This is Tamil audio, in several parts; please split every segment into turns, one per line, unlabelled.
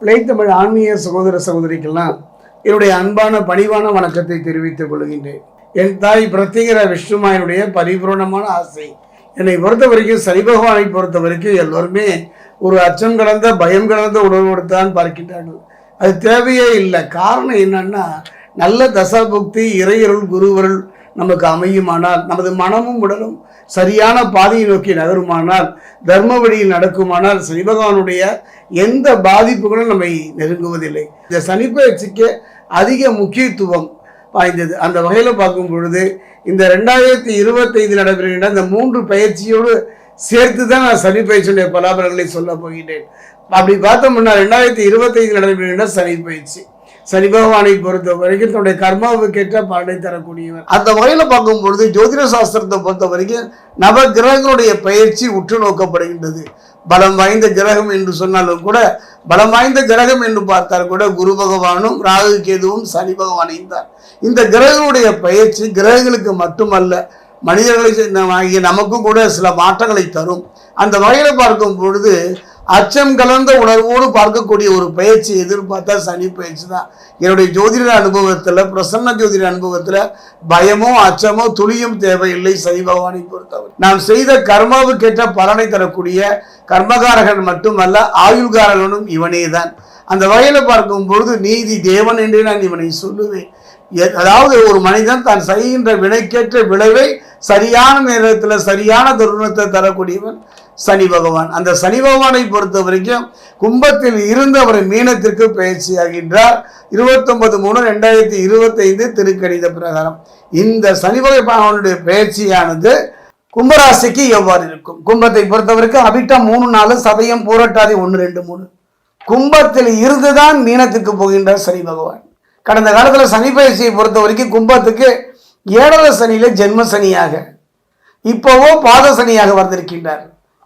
பிழைத்தமிழ் ஆன்மீக சகோதர சகோதரிக்கெல்லாம் என்னுடைய அன்பான பணிவான வணக்கத்தை தெரிவித்துக் கொள்கின்றேன். என் தாய் பிரத்திகர விஷ்ணுமாயனுடைய பரிபூர்ணமான ஆசை. என்னை பொறுத்த வரைக்கும் சனி பகவானை பொறுத்த வரைக்கும் எல்லோருமே ஒரு அச்சம் கலந்த பயம் கலந்த உணர்வோடு தான் பார்க்கின்றார்கள். அது தேவையே இல்லை. காரணம் என்னன்னா நல்ல தசாபுக்தி இறையருள் குருவருள் நமக்கு அமையுமானால் நமது மனமும் உடலும் சரியான பாதையை நோக்கி நகருமானால் தர்ம வழியில் நடக்குமானால் சனி பகவானுடைய எந்த பாதிப்புகளும் நம்மை நெருங்குவதில்லை. இந்த சனி பயிற்சிக்கு அதிக முக்கியத்துவம் வாய்ந்தது. அந்த வகையில் பார்க்கும் பொழுது இந்த ரெண்டாயிரத்தி இருபத்தைந்து நடைபெறுகின்ற இந்த மூன்று பயிற்சியோடு சேர்த்து தான் நான் சனி பயிற்சியுடைய பலாபலங்களை சொல்ல போகின்றேன். அப்படி பார்த்தோம்னா ரெண்டாயிரத்தி இருபத்தைந்து நடைபெறுகின்ற சனி பயிற்சி. சனி பகவானை பொறுத்த வரைக்கும் தன்னுடைய கர்மாவுக்கேற்ற பலனை தரக்கூடியவர். அந்த வகையில் பார்க்கும் பொழுது ஜோதிட சாஸ்திரத்தை பொறுத்த வரைக்கும் நவ கிரகங்களுடைய பயிற்சி உற்று நோக்கப்படுகின்றது. பலம் வாய்ந்த கிரகம் என்று சொன்னாலும் கூட பலம் வாய்ந்த கிரகம் என்று பார்த்தால் கூட குரு பகவானும் ராகு கேதுவும் சனி பகவானையும் தான். இந்த கிரகங்களுடைய பயிற்சி கிரகங்களுக்கு மட்டுமல்ல மனிதர்களை ஆகிய நமக்கும் கூட சில மாற்றங்களை தரும். அந்த வகையில் பார்க்கும் பொழுது அச்சம் கலந்த உணர்வோடு பார்க்கக்கூடிய ஒரு பயிற்சி எதிர்பார்த்தா சனி பயிற்சி தான். என்னுடைய ஜோதிட அனுபவத்தில் பிரசன்ன ஜோதிட அனுபவத்தில் பயமோ அச்சமோ துளியும் தேவையில்லை சனி பகவானை பொறுத்தவரை. நாம் செய்த கர்மாவுக்கேற்ற பலனை தரக்கூடிய கர்மகாரகன் மட்டுமல்ல ஆயுள்காரகனும் இவனே தான். அந்த வகையில் பார்க்கும் பொழுது நீதி தேவன் என்றே நான் இவனை சொல்லுவேன். அதாவது ஒரு மனிதன் தான் செய்கின்ற வினைக்கேற்ற விளைவை சரியான நேரத்தில் சரியான தருணத்தை தரக்கூடியவன். சனி பகவான். அந்த சனி பகவானை பொறுத்த வரைக்கும் கும்பத்தில் இருந்து அவர் மீனத்திற்கு பயிற்சியாகின்றார். இருபத்தொன்பது மூணு ரெண்டாயிரத்தி இருபத்தைந்து திருக்கணித பிரகாரம். இந்த சனி பகவானுடைய பயிற்சியானது கும்பராசிக்கு எவ்வாறு இருக்கும்? கும்பத்தை பொறுத்த வரைக்கும் அபிட்டம் மூணு நாலு சதயம் பூரட்டாதி ஒன்று ரெண்டு மூணு. கும்பத்தில் இருந்துதான் மீனத்துக்கு போகின்றார் சனி பகவான். கடந்த காலத்தில் சனி பயிற்சியை பொறுத்த வரைக்கும் கும்பத்துக்கு ஏழரை சனியில் ஜென்ம சனியாக இப்போவோ பாத சனியாக வந்திருக்கின்றார்.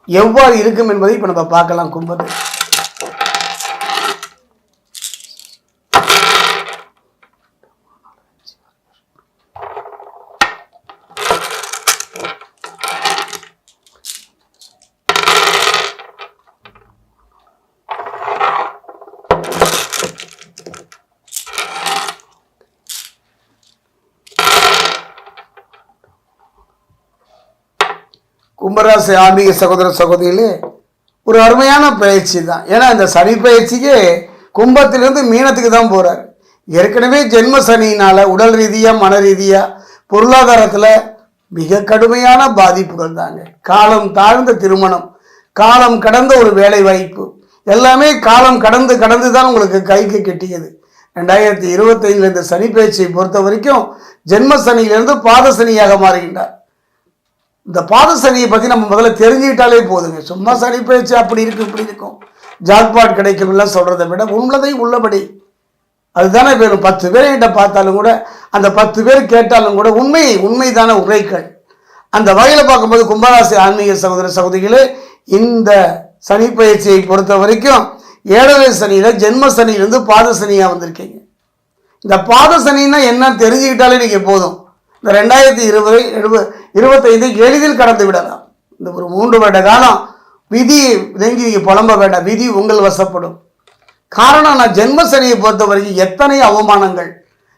எவ்வாறு இருக்கும் என்பதை இப்போ நம்ம பார்க்கலாம் கும்பத்தை. கும்பராசி ஆன்மீக சகோதர சகோதரிகளே ஒரு அருமையான பயிற்சி தான். ஏன்னா இந்த சனி பயிற்சிக்கு கும்பத்திலிருந்து மீனத்துக்கு தான் போகிறார் ஏற்கனவே ஜென்ம சனியினால் உடல் ரீதியாக மன ரீதியாக பொருளாதாரத்தில் மிக கடுமையான பாதிப்புகள் தாங்க. காலம் தாழ்ந்த திருமணம் காலம் கடந்த ஒரு வேலை வாய்ப்பு எல்லாமே காலம் கடந்து கடந்து தான் உங்களுக்கு கைக்கு கெட்டியது. ரெண்டாயிரத்தி இருபத்தைந்தில் இந்த சனி பயிற்சியை பொறுத்த வரைக்கும் ஜென்ம சனியிலிருந்து பாத சனியாக மாறுகின்றார். இந்த பாத சனியை பற்றி நம்ம முதல்ல தெரிஞ்சுக்கிட்டாலே போதுங்க. சும்மா சனி பேச்சு அப்படி இருக்கும் இப்படி இருக்கும். ஜாக்பாட் கிடைக்கும்லாம் சொல்கிறத விட உள்ளதை உள்ளபடி. அதுதானே வேணும். பத்து பேர் என்கிட்ட பார்த்தாலும் கூட அந்த பத்து பேர் கேட்டாலும் கூட உண்மை உண்மைதான உரைகள். அந்த வகையில் பார்க்கும்போது கும்பராசி ஆன்மீக சகோதர சகோதரிகளே இந்த சனி பயிற்சியை பொறுத்த வரைக்கும் ஏழரை சனியில் ஜென்ம சனியிலிருந்து பாத சனியாக வந்திருக்கீங்க. இந்த பாத சனின்னா என்ன தெரிஞ்சுக்கிட்டாலே நீங்கள் போதும். இந்த ரெண்டாயிரத்தி இருபது எழுபது இருபத்தைந்து எளிதில் கடந்து விடலாம். இந்த ஒரு மூன்று வருட காலம் விதி நெங்கி நீங்கள் புலம்ப வேண்டாம். விதி உங்கள் வசப்படும். காரணம் நான் ஜென்ம சனியை பொறுத்த வரைக்கும் எத்தனை அவமானங்கள்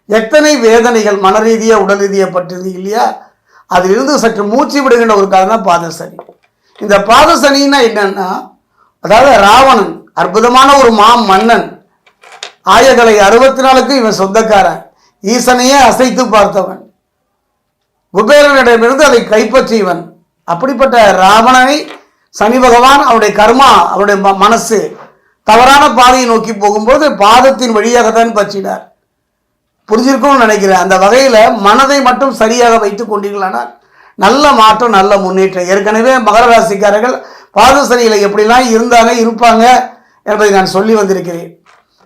எத்தனை வேதனைகள் மன ரீதியாக உடல் ரீதியாக பட்டிருது இல்லையா? அதிலிருந்து சற்று மூச்சு விடுகின்ற ஒரு காலம் தான் பாதசனி. இந்த பாதசனின்னா என்னன்னா அதாவது ராவணன் அற்புதமான ஒரு மா மன்னன். ஆயகலை அறுபத்தி நாலுக்கு இவன் சொந்தக்காரன். ஈசனையே அசைத்து பார்த்தவன். குபேரனிடமிருந்து அதை கைப்பற்றியவன். அப்படிப்பட்ட ராவணனை சனி பகவான் அவருடைய கர்மா அவருடைய ம- மனசு தவறான பாதையை நோக்கி போகும்போது பாதத்தின் வழியாக தான் பற்றினார். புரிஞ்சிருக்கும்னு நினைக்கிறேன். அந்த வகையில் மனதை மட்டும் சரியாக வைத்து கொண்டீர்களானால் நல்ல மாற்றம் நல்ல முன்னேற்றம். ஏற்கனவே மகர ராசிக்காரர்கள் பாதசனியில் எப்படிலாம் இருந்தாங்க இருப்பாங்க என்பதை நான் சொல்லி வந்திருக்கிறேன்.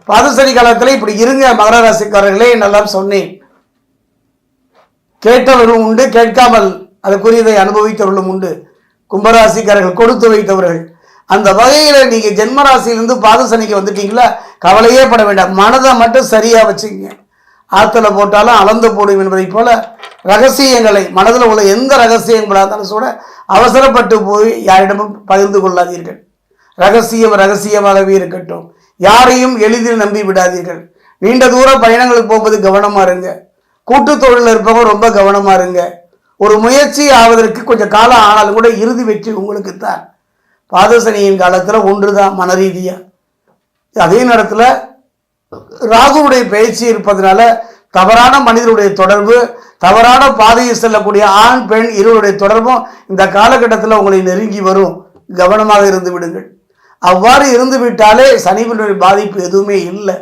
பாதசனி காலத்தில் இப்படி இருங்க மகர ராசிக்காரர்களே நல்லா சொன்னேன். கேட்டவர்களும் உண்டு கேட்காமல் அதற்குரியதை அனுபவித்தவர்களும் உண்டு. கும்பராசிக்காரர்கள் கொடுத்து வைத்தவர்கள். அந்த வகையில் நீங்கள் ஜென்மராசியிலிருந்து பாதசனிக்கு வந்துட்டீங்களா? கவலையே பட வேண்டாம். மனதை மட்டும் சரியாக வச்சுக்கங்க. ஆற்றுல போட்டாலும் அளந்து போடும் என்பதைப் போல ரகசியங்களை மனதில் உள்ள எந்த ரகசியங்களாக இருந்தாலும் கூட அவசரப்பட்டு போய் யாரிடமும் பகிர்ந்து கொள்ளாதீர்கள். ரகசியம் ரகசியமாகவே இருக்கட்டும். யாரையும் எளிதில் நம்பி விடாதீர்கள். நீண்ட தூர பயணங்களுக்கு போகும்போது கவனமாக இருங்க. கூட்டு தொழில் இருப்பவங்க ரொம்ப கவனமா இருங்க. ஒரு முயற்சி ஆவதற்கு கொஞ்சம் காலம் ஆனாலும் கூட இறுதி வெற்றி உங்களுக்கு தான். பாதசனியின் காலத்தில் ஒன்று தான் மன ரீதியாக அதே நேரத்தில் ராகுவுடைய பயிற்சி இருப்பதனால தவறான மனிதருடைய தொடர்பு தவறான பாதையில் செல்லக்கூடிய ஆண் பெண் இருவருடைய தொடர்பும் இந்த காலகட்டத்தில் உங்களை நெருங்கி வரும். கவனமாக இருந்து விடுங்கள். அவ்வாறு இருந்து விட்டாலே சனிவனுடைய பாதிப்பு எதுவுமே இல்லை.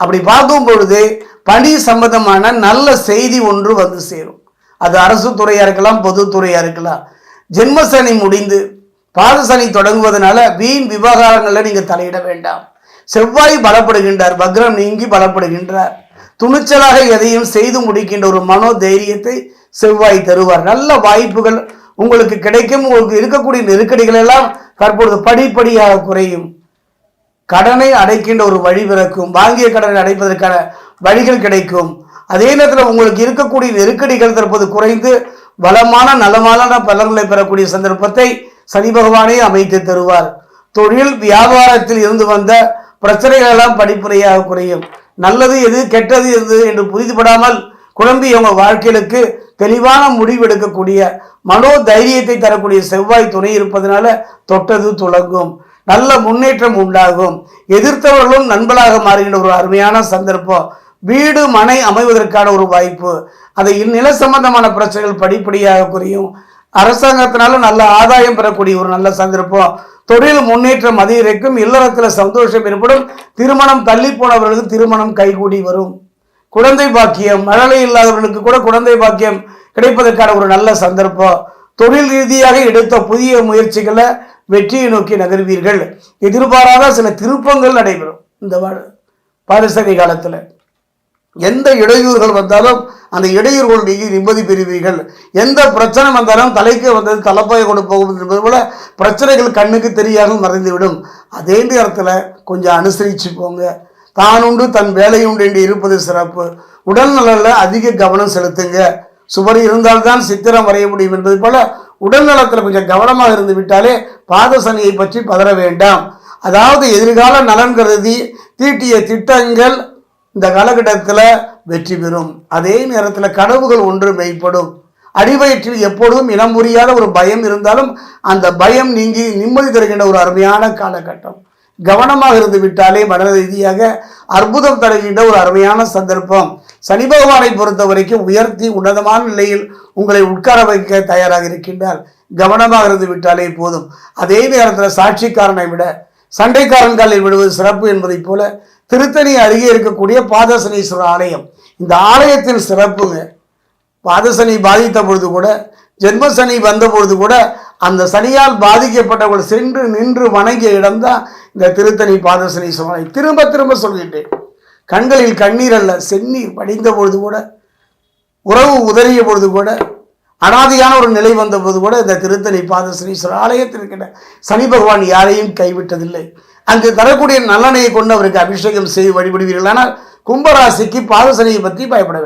அப்படி பார்க்கும் பொழுது பணி சம்பந்தமான நல்ல செய்தி ஒன்று வந்து சேரும். அது அரசு துறையாக இருக்கலாம் பொதுத்துறையாக இருக்கலாம். ஜென்மசனி முடிந்து பாதசனி தொடங்குவதனால வீண் விவகாரங்களில் நீங்கள் தலையிட வேண்டாம். செவ்வாய் பலப்படுகின்றார் வக்ரம் நீங்கி பலப்படுகின்றார். துணிச்சலாக எதையும் செய்து முடிக்கின்ற ஒரு மனோ தைரியத்தை செவ்வாய் தருவார். நல்ல வாய்ப்புகள் உங்களுக்கு கிடைக்கும் உங்களுக்கு இருக்கக்கூடிய நெருக்கடிகள் எல்லாம் தற்பொழுது படிப்படியாக குறையும். கடனை அடைக்கின்ற ஒரு வழி பிறக்கும். வாங்கிய கடனை அடைப்பதற்கான வழிகள் கிடைக்கும். அதே நேரத்தில் உங்களுக்கு இருக்கக்கூடிய நெருக்கடிகள் தற்போது குறைந்து வளமான நலமான பலன்களை பெறக்கூடிய சந்தர்ப்பத்தை சனி பகவானே அமைத்து தருவார். தொழில் வியாபாரத்தில் இருந்து வந்த பிரச்சனைகள் எல்லாம் படிப்படியாக குறையும். நல்லது எது கெட்டது எது என்று புரிந்துபடாமல் குழம்பி அவங்க வாழ்க்கைகளுக்கு தெளிவான முடிவு எடுக்கக்கூடிய மனோ தைரியத்தை தரக்கூடிய செவ்வாய் துணை இருப்பதனால தொட்டது துளங்கும். நல்ல முன்னேற்றம் உண்டாகும். எதிர்த்தவர்களும் நண்பர்களாக மாறுகின்ற ஒரு அருமையான சந்தர்ப்பம். வீடு மனை அமைவதற்கான ஒரு வாய்ப்பு. அதை நில சம்பந்தமான பிரச்சனைகள் படிப்படியாக குறையும். அரசாங்கத்தினால நல்ல ஆதாயம் பெறக்கூடிய ஒரு நல்ல சந்தர்ப்பம். தொழில் முன்னேற்றம் அதிகரிக்கும். இல்லறத்தில் சந்தோஷம் ஏற்படும். திருமணம் தள்ளி போனவர்களுக்கு திருமணம் கைகூடி வரும். குழந்தை பாக்கியம் மழலை இல்லாதவர்களுக்கு கூட குழந்தை பாக்கியம் கிடைப்பதற்கான ஒரு நல்ல சந்தர்ப்பம். தொழில் ரீதியாக எடுத்த புதிய முயற்சிகளை வெற்றியை நோக்கி நகர்வீர்கள். எதிர்பாராத சில திருப்பங்கள் நடைபெறும். இந்த வா- காலத்தில். எந்த இடையூறுகள் வந்தாலும் அந்த இடையூறுகள் நீங்கி நிம்மதி பெறுவீர்கள். எந்த பிரச்சனை வந்தாலும் தலைக்கு வந்தது தலைப்பாய் கொண்டு போகும் என்பது போல பிரச்சனைகள் கண்ணுக்கு தெரியாமல் மறைந்துவிடும். அதே நேரத்தில் கொஞ்சம் அனுசரித்து போங்க. தான் உண்டு தன் வேலை உண்டு என்று இருப்பது சிறப்பு. உடல் நலனில் அதிக கவனம் செலுத்துங்க. சுவர் இருந்தால்தான் சித்திரம் வரைய முடியும் என்பது போல உடல் நலத்தில் கொஞ்சம் கவனமாக இருந்து விட்டாலே பாதசனியை பற்றி பதற வேண்டாம். அதாவது எதிர்கால நலன் கருதி தீட்டிய திட்டங்கள் இந்த காலகட்டத்தில் வெற்றி பெறும். அதே நேரத்தில் கனவுகள் ஒன்று மெய்ப்படும். அடிவயிற்றில் எப்பொழுதும் இனம் புரியாத ஒரு பயம் இருந்தாலும் அந்த பயம் நீங்கி நிம்மதி தருகின்ற ஒரு அருமையான காலகட்டம். கவனமாக இருந்து விட்டாலே மன ரீதியாக அற்புதம் தருகின்ற ஒரு அருமையான சந்தர்ப்பம். சனி பகவானை பொறுத்த வரைக்கும் உயர்த்தி உன்னதமான நிலையில் உங்களை உட்கார வைக்க தயாராக இருக்கின்றார். கவனமாக இருந்து விட்டாலே போதும். அதே நேரத்தில் சாட்சிக்காரனை விட சண்டைக்காரன் காலில் விடுவது சிறப்பு என்பதைப் போல திருத்தணி அருகே இருக்கக்கூடிய பாதசனீஸ்வரர் ஆலயம். இந்த ஆலயத்தின் சிறப்புங்க. பாதசனி பாதித்த பொழுது கூட ஜென்மசனி வந்த பொழுது கூட அந்த சனியால் பாதிக்கப்பட்டவர்கள் சென்று நின்று வணங்கிய இடம்தான் இந்த திருத்தணி பாதசனீஸ்வரர் ஆலயம். திரும்ப திரும்ப சொல்லிட்டேன் கண்களில் கண்ணீர் அல்ல செந்நீர் வடிந்த பொழுது கூட உறவு உதறிய பொழுது கூட அனாதையான ஒரு நிலை வந்தபோது கூட இந்த திருத்தணி பாதசனீஸ்வரர் ஆலயத்தில் இருக்கின்ற சனி பகவான் யாரையும் கைவிட்டதில்லை. அங்கு தரக்கூடிய நல்லனையை கொண்டு அவருக்கு அபிஷேகம் செய்து வழிபடுவீர்கள். ஆனால் கும்பராசிக்கு பாதசனியை பற்றி பயப்பட வேண்டும்.